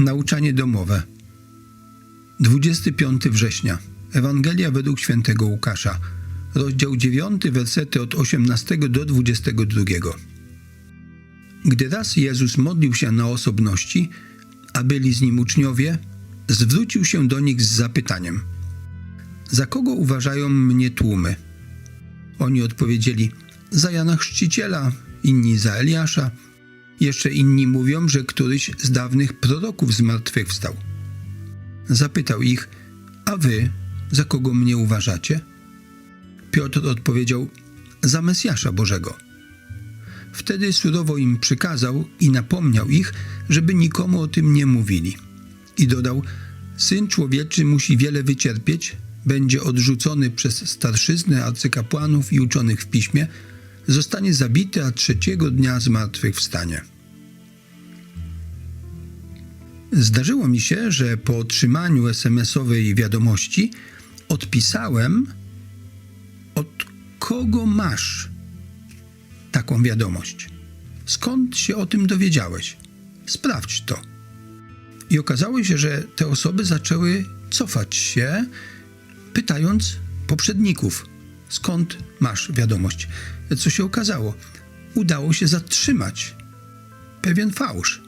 Nauczanie domowe. 25 września. Ewangelia według świętego Łukasza. Rozdział 9, wersety od 18 do 22. Gdy raz Jezus modlił się na osobności, a byli z nim uczniowie, zwrócił się do nich z zapytaniem: Za kogo uważają mnie tłumy? Oni odpowiedzieli: Za Jana Chrzciciela, inni za Eliasza, jeszcze inni mówią, że któryś z dawnych proroków zmartwychwstał. Zapytał ich: A wy za kogo mnie uważacie? Piotr odpowiedział: Za Mesjasza Bożego. Wtedy surowo im przykazał i napomniał ich, żeby nikomu o tym nie mówili. I dodał: Syn człowieczy musi wiele wycierpieć, będzie odrzucony przez starszyznę arcykapłanów i uczonych w piśmie, zostanie zabity, a trzeciego dnia zmartwychwstanie. Zdarzyło mi się, że po otrzymaniu SMS-owej wiadomości odpisałem, od kogo masz taką wiadomość? Skąd się o tym dowiedziałeś? Sprawdź to. I okazało się, że te osoby zaczęły cofać się, pytając poprzedników, skąd masz wiadomość. Co się okazało? Udało się zatrzymać pewien fałsz,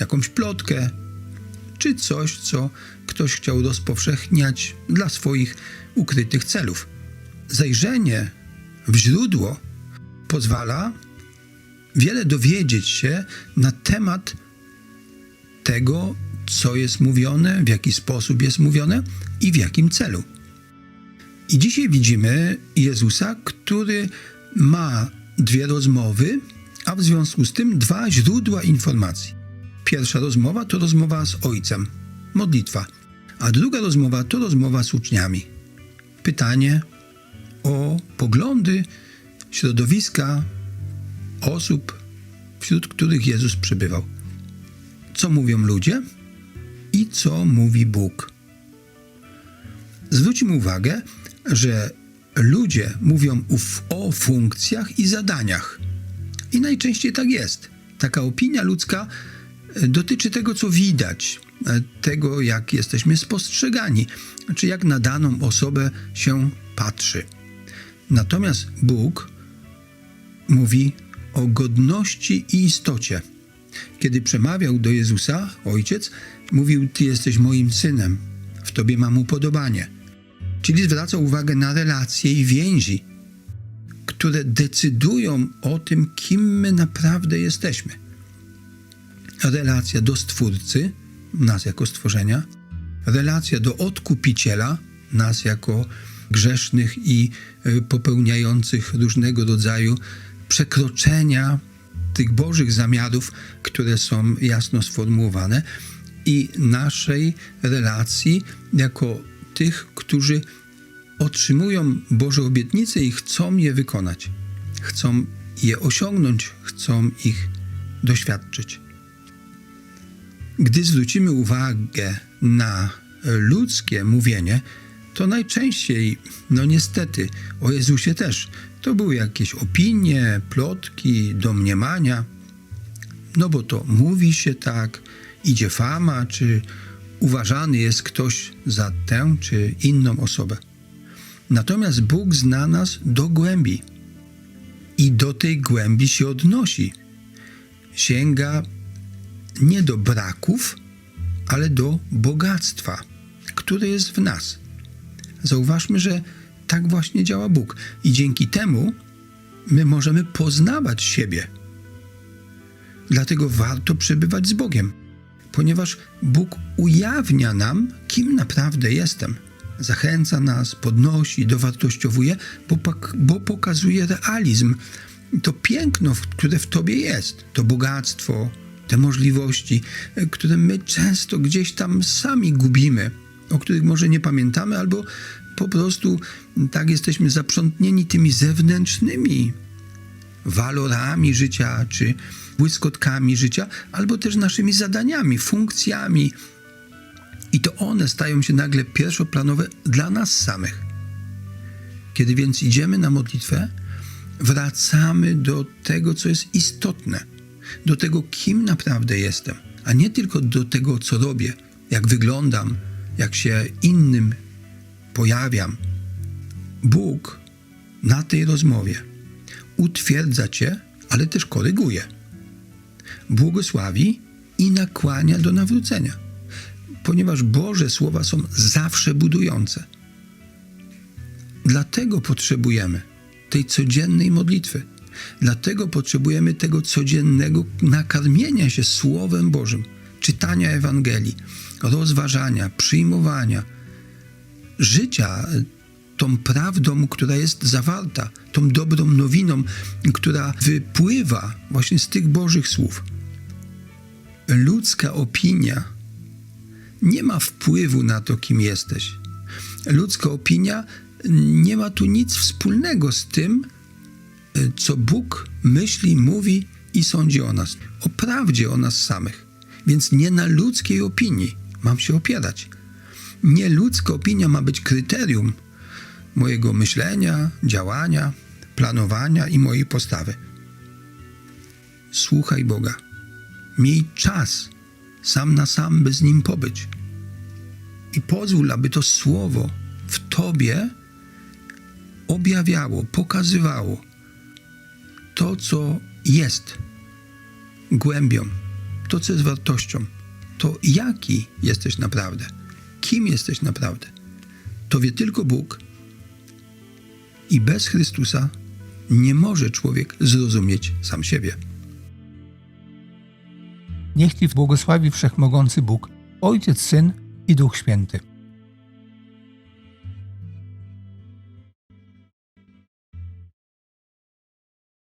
jakąś plotkę, czy coś, co ktoś chciał rozpowszechniać dla swoich ukrytych celów. Zajrzenie w źródło pozwala wiele dowiedzieć się na temat tego, co jest mówione, w jaki sposób jest mówione i w jakim celu. I dzisiaj widzimy Jezusa, który ma dwie rozmowy, a w związku z tym dwa źródła informacji. Pierwsza rozmowa to rozmowa z Ojcem, modlitwa, a druga rozmowa to rozmowa z uczniami. Pytanie o poglądy środowiska osób, wśród których Jezus przebywał. Co mówią ludzie i co mówi Bóg. Zwróćmy uwagę, że ludzie mówią o funkcjach i zadaniach. I najczęściej tak jest. Taka opinia ludzka dotyczy tego, co widać, tego, jak jesteśmy spostrzegani, czy jak na daną osobę się patrzy. Natomiast Bóg mówi o godności i istocie. Kiedy przemawiał do Jezusa, ojciec mówił: Ty jesteś moim synem, w tobie mam upodobanie. Czyli zwraca uwagę na relacje i więzi, które decydują o tym, kim my naprawdę jesteśmy. Relacja do Stwórcy, nas jako stworzenia, relacja do Odkupiciela, nas jako grzesznych i popełniających różnego rodzaju przekroczenia tych Bożych zamiarów, które są jasno sformułowane, i naszej relacji jako tych, którzy otrzymują Boże obietnice i chcą je wykonać, chcą je osiągnąć, chcą ich doświadczyć. Gdy zwrócimy uwagę na ludzkie mówienie, to najczęściej, no niestety, o Jezusie też, to były jakieś opinie, plotki, domniemania. No bo to mówi się tak, idzie fama, czy uważany jest ktoś za tę czy inną osobę. Natomiast Bóg zna nas do głębi i do tej głębi się odnosi. Sięga nie do braków, ale do bogactwa, które jest w nas. Zauważmy, że tak właśnie działa Bóg i dzięki temu my możemy poznawać siebie. Dlatego warto przebywać z Bogiem, ponieważ Bóg ujawnia nam, kim naprawdę jestem. Zachęca nas, podnosi, dowartościowuje, bo, bo pokazuje realizm, to piękno, które w Tobie jest, to bogactwo, te możliwości, które my często gdzieś tam sami gubimy, o których może nie pamiętamy, albo po prostu tak jesteśmy zaprzątnieni tymi zewnętrznymi walorami życia, czy błyskotkami życia, albo też naszymi zadaniami, funkcjami. I to one stają się nagle pierwszoplanowe dla nas samych. Kiedy więc idziemy na modlitwę, wracamy do tego, co jest istotne, do tego, kim naprawdę jestem. a nie tylko do tego, co robię, jak wyglądam, jak się innym pojawiam. Bóg na tej rozmowie utwierdza cię, ale też koryguje. Błogosławi i nakłania do nawrócenia, ponieważ Boże słowa są zawsze budujące. Dlatego potrzebujemy tej codziennej modlitwy. Dlatego potrzebujemy tego codziennego nakarmienia się Słowem Bożym, czytania Ewangelii, rozważania, przyjmowania, życia tą prawdą, która jest zawarta, tą dobrą nowiną, która wypływa właśnie z tych Bożych słów. Ludzka opinia nie ma wpływu na to, kim jesteś. Ludzka opinia nie ma tu nic wspólnego z tym, co Bóg myśli, mówi i sądzi o nas. O prawdzie o nas samych. Więc nie na ludzkiej opinii mam się opierać. Nie ludzka opinia ma być kryterium mojego myślenia, działania, planowania i mojej postawy. Słuchaj Boga. Miej czas sam na sam, by z Nim pobyć. I pozwól, aby to słowo w Tobie objawiało, pokazywało to, co jest głębią, to, co jest wartością, to jaki jesteś naprawdę, kim jesteś naprawdę. To wie tylko Bóg i bez Chrystusa nie może człowiek zrozumieć sam siebie. Niech Ci błogosławi Wszechmogący Bóg, Ojciec, Syn i Duch Święty.